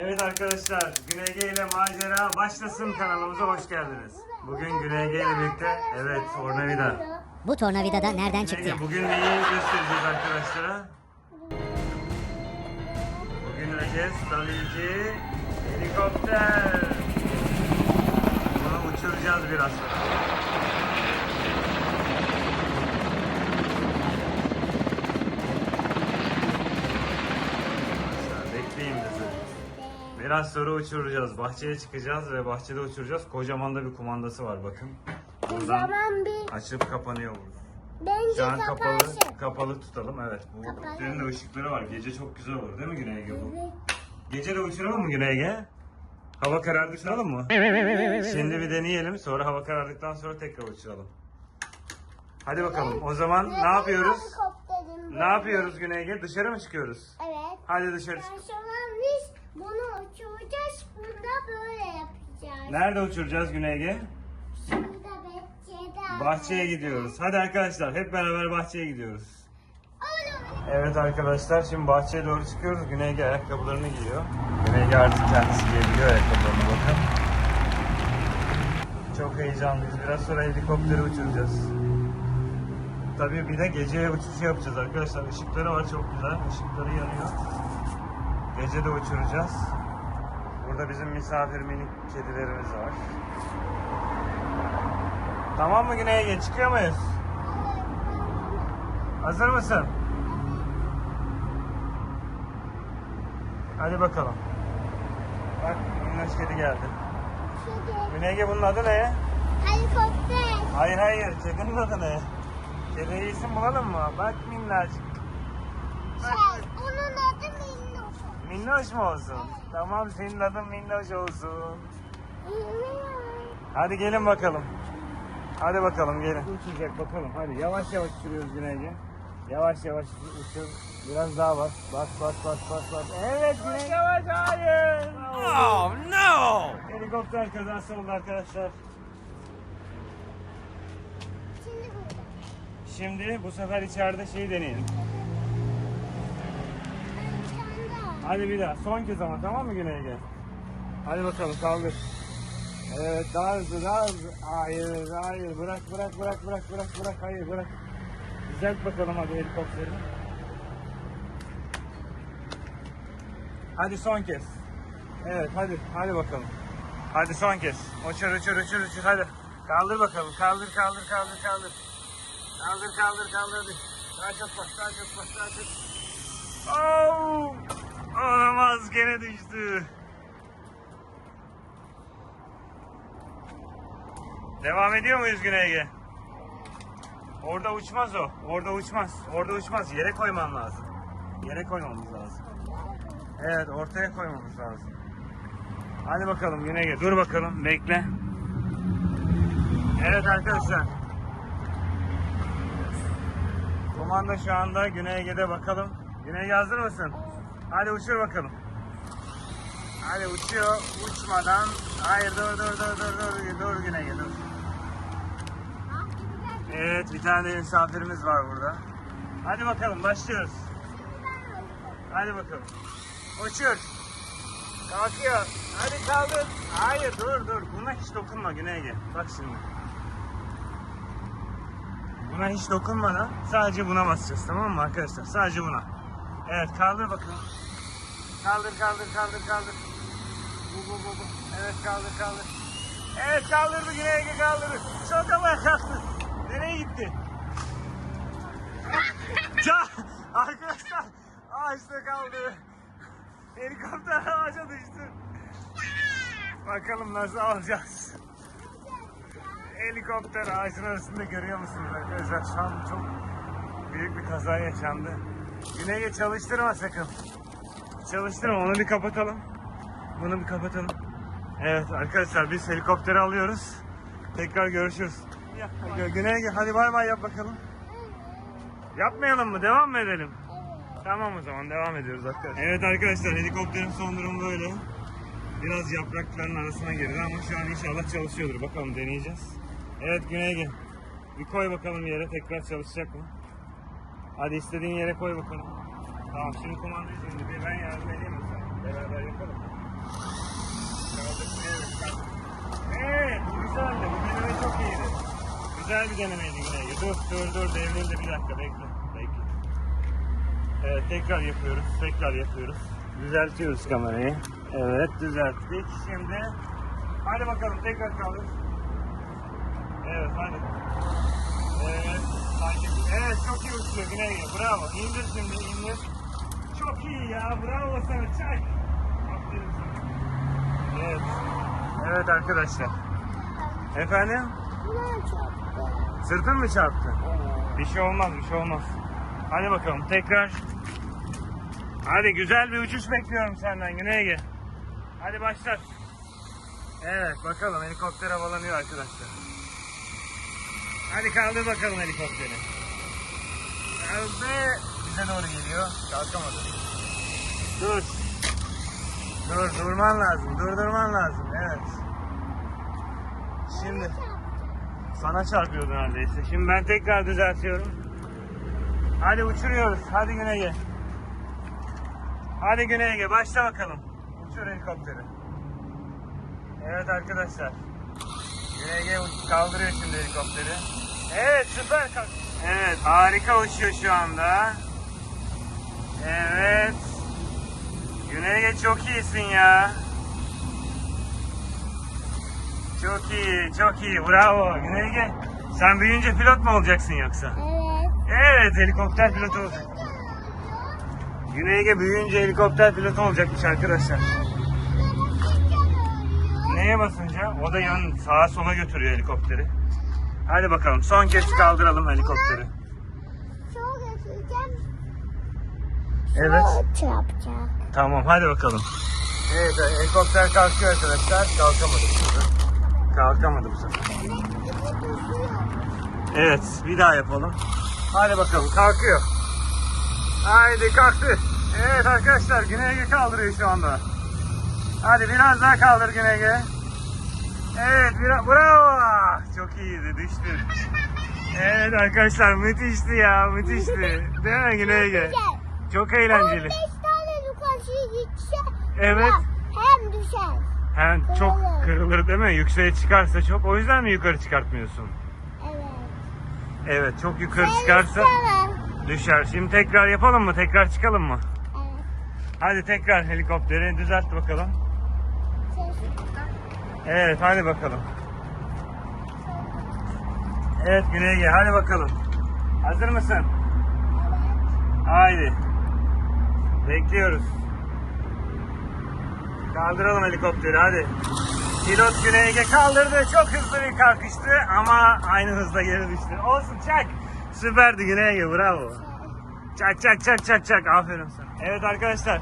Evet arkadaşlar, Güney Ege ile macera başlasın kanalımıza hoş geldiniz. Bugün Güney Ege ile birlikte, evet tornavida. Bu tornavida da nereden çıktı ya? bugün neyi göstereceğiz arkadaşlara? Bugün göreceğiz tabii ki helikopter. Bunu uçuracağız biraz sonra. Sonra uçuracağız. Bahçeye çıkacağız ve bahçede uçuracağız. Kocaman da bir kumandası var bakın. Buradan zaman bir açıp kapanıyor burada. bence Şu an kapalı, kapansın. kapalı tutalım evet. Bu Kapalı. üzerinde ışıkları var. Gece çok güzel olur değil mi Güney Ege bu? Evet. Gece de uçuralım mı Güney Ege? Hava karardı uçuralım mı? Şimdi bir deneyelim. Sonra hava karardıktan sonra tekrar uçuralım. Hadi bakalım. O zaman ne yapıyoruz? Helikopterim Ne yapıyoruz Güney Ege? Dışarı mı çıkıyoruz? Evet. Hadi dışarı çık. Ben biz bunu uçuracağız. Burada böyle yapacağız. Nerede uçuracağız Güney Ege? Bahçeye gidiyoruz. Hadi arkadaşlar hep beraber bahçeye gidiyoruz. Evet arkadaşlar şimdi bahçeye doğru çıkıyoruz. Güney Ege ayakkabılarını giyiyor. Güney Ege artık kendisi giyebiliyor ayakkabılarını bakın. Çok heyecanlıyız. Biraz sonra helikopteri uçuracağız. Tabii bir de gece uçuşu yapacağız arkadaşlar. Işıkları var çok güzel. Işıkları yanıyor. Gece de uçuracağız. Burada bizim misafir minik kedilerimiz var. Tamam mı Güney Ege? Çıkıyor muyuz? Hazır mısın? Hadi bakalım. Bak minnoş kedi geldi. Güney Ege bunun adı ne? helikopter. Hayır hayır kedinin adı ne? Kediye isim bulalım mı? Bak minnacık. Şey, onun adı Minnoş. Mu olsun? Tamam senin adın Minnoş olsun. Hadi gelin bakalım. Hadi bakalım gelin. Uçacak bakalım. Hadi yavaş yavaş uçuruyoruz Güney Ege. Yavaş yavaş uçur. Biraz daha bas. Bas bas bas bas bas. Evet Güney yavaş hayır. Oh no! Helikopter kazası oldu arkadaşlar. Şimdi burada. Şimdi bu sefer içeride şeyi deneyelim. Bir tane daha. Hadi bir daha. Son kez ama tamam mı Güney Ege? Hadi bakalım kaldır. Evet daha hızlı daha hızlı. Hayır hayır bırak bırak bırak bırak bırak bırak hayır bırak. Düzelt bakalım hadi helikopteri. Hadi son kez. Evet hadi hadi bakalım. Hadi son kez. Uçur uçur uçur uçur hadi. Kaldır bakalım kaldır kaldır kaldır kaldır. Kaldır kaldır kaldır hadi. Daha çok bas daha çok bas daha çok. Oh! Olamaz gene düştü. Devam ediyor muyuz Güney Ege? Orada uçmaz o. Orada uçmaz. Orada uçmaz. Yere koyman lazım. Yere koymamız lazım. Evet ortaya koymamız lazım. Hadi bakalım Güney Ege. Dur bakalım. Bekle. Evet arkadaşlar. Kumanda şu anda Güney Ege'de bakalım. Güney Ege hazır mısın? Hadi uçur bakalım. Hadi uçuyor. Uçmadan. Hayır dur dur dur dur dur. Dur Güney dur. Evet bir tane de misafirimiz var burada. Hadi bakalım başlıyoruz. Hadi bakalım. Uçur. Kalkıyor. Hadi kaldır. Hayır dur dur. Buna hiç dokunma Güney Ege. Bak şimdi. Buna hiç dokunmadan sadece buna basacağız tamam mı arkadaşlar? Sadece buna. Evet kaldır bakalım. Kaldır kaldır kaldır kaldır. Bu bu bu bu. Evet kaldır kaldır. Evet kaldırdı Güney Ege kaldırdı. Çok havaya kalktı. Nereye gitti? ya arkadaşlar ağaçta kaldı. Helikopter ağaca düştü. Bakalım nasıl alacağız. Helikopter ağacın arasında görüyor musunuz arkadaşlar? Şu an çok büyük bir kaza yaşandı. Güney'e çalıştırma sakın. Çalıştırma onu bir kapatalım. Bunu bir kapatalım. Evet arkadaşlar biz helikopteri alıyoruz. Tekrar görüşürüz. Gü- Güney'e hadi bay bay yap bakalım. Yapmayalım mı? Devam mı edelim? Tamam o zaman devam ediyoruz arkadaşlar. Evet arkadaşlar helikopterin son durumu böyle. Biraz yaprakların arasına girdi ama şu an inşallah çalışıyordur. Bakalım deneyeceğiz. Evet Güney gel. Bir koy bakalım yere tekrar çalışacak mı? Hadi istediğin yere koy bakalım. Tamam şimdi kumandayı şimdi bir ben yardım edeyim mi sana? Beraber yapalım. Evet güzeldi. Bu deneme çok iyiydi. Güzel bir denemeydi yine. Dur dur dur devrildi bir dakika bekle. Bekle. Evet tekrar yapıyoruz. Tekrar yapıyoruz. Düzeltiyoruz kamerayı. Evet düzelttik. Şimdi hadi bakalım tekrar kaldır. Evet hadi. Evet. Çok iyi uçuyor Güney. Bravo. İndir şimdi indir. Çok iyi ya. Bravo sana. Çak. Aferin sana. Evet. Evet arkadaşlar. Efendim? Sırtın mı çarptı? Bir şey olmaz, bir şey olmaz. Hadi bakalım tekrar. Hadi güzel bir uçuş bekliyorum senden Güney Ege. Hadi başlat. Evet bakalım helikopter havalanıyor arkadaşlar. Hadi kaldır bakalım helikopteri. Kaldı. Bize doğru geliyor. Kalkamadı. Dur. Dur durman lazım. Durdurman lazım. Evet. Şimdi sana çarpıyordu neredeyse. Şimdi ben tekrar düzeltiyorum. Hadi uçuruyoruz. Hadi Güney Ege. Hadi Güney Ege. Başla bakalım. Uçur helikopteri. Evet arkadaşlar. Güney Ege uç- kaldırıyor şimdi helikopteri. Evet süper kalk. Evet harika uçuyor şu anda. Evet. Güney Ege çok iyisin ya. Çok iyi, çok iyi. Bravo. Güney Ege. Sen büyüyünce pilot mu olacaksın yoksa? Evet. Evet, helikopter pilotu olacak. Güney Ege büyüyünce helikopter pilotu olacakmış arkadaşlar. Neye basınca? O da yan sağa sola götürüyor helikopteri. Hadi bakalım son kez kaldıralım helikopteri. Çok. Evet. Çok. Tamam hadi bakalım. Evet helikopter kalkıyor arkadaşlar. Kalkamadı bu sefer. Kalkamadı bu sefer. Evet bir daha yapalım. Hadi bakalım kalkıyor. Haydi kalktı. Evet arkadaşlar Güney Ege kaldırıyor şu anda. Hadi biraz daha kaldır Güney Ege. Evet bravo. Çok iyiydi düştü. Evet arkadaşlar müthişti ya müthişti. Değil mi Güney Ege? Çok eğlenceli. 15 tane yukarı gitse Evet. hem düşer. Hem çok kırılır değil mi? Yükseğe çıkarsa çok. O yüzden mi yukarı çıkartmıyorsun? Evet. Evet çok yukarı Ben çıkarsa düşer. Şimdi tekrar yapalım mı? Tekrar çıkalım mı? Evet. Hadi tekrar helikopteri düzelt bakalım. Evet hadi bakalım. Evet Güney Ege hadi bakalım. Hazır mısın? Haydi. Bekliyoruz. Kaldıralım helikopteri hadi. Pilot Güney Ege kaldırdı. Çok hızlı bir kalkıştı ama aynı hızla geri düştü. Olsun çak. Süperdi Güney Ege bravo. Çak çak çak çak çak. Aferin sana. Evet arkadaşlar.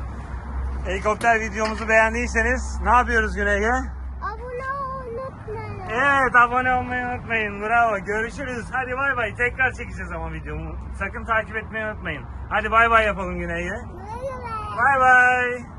Helikopter videomuzu beğendiyseniz ne yapıyoruz Güney Ege? Evet abone olmayı unutmayın. Bravo. Görüşürüz. Hadi bay bay. Tekrar çekeceğiz ama videomu. Sakın takip etmeyi unutmayın. Hadi bay bay yapalım Güney'e. Güle güle. Bay bay.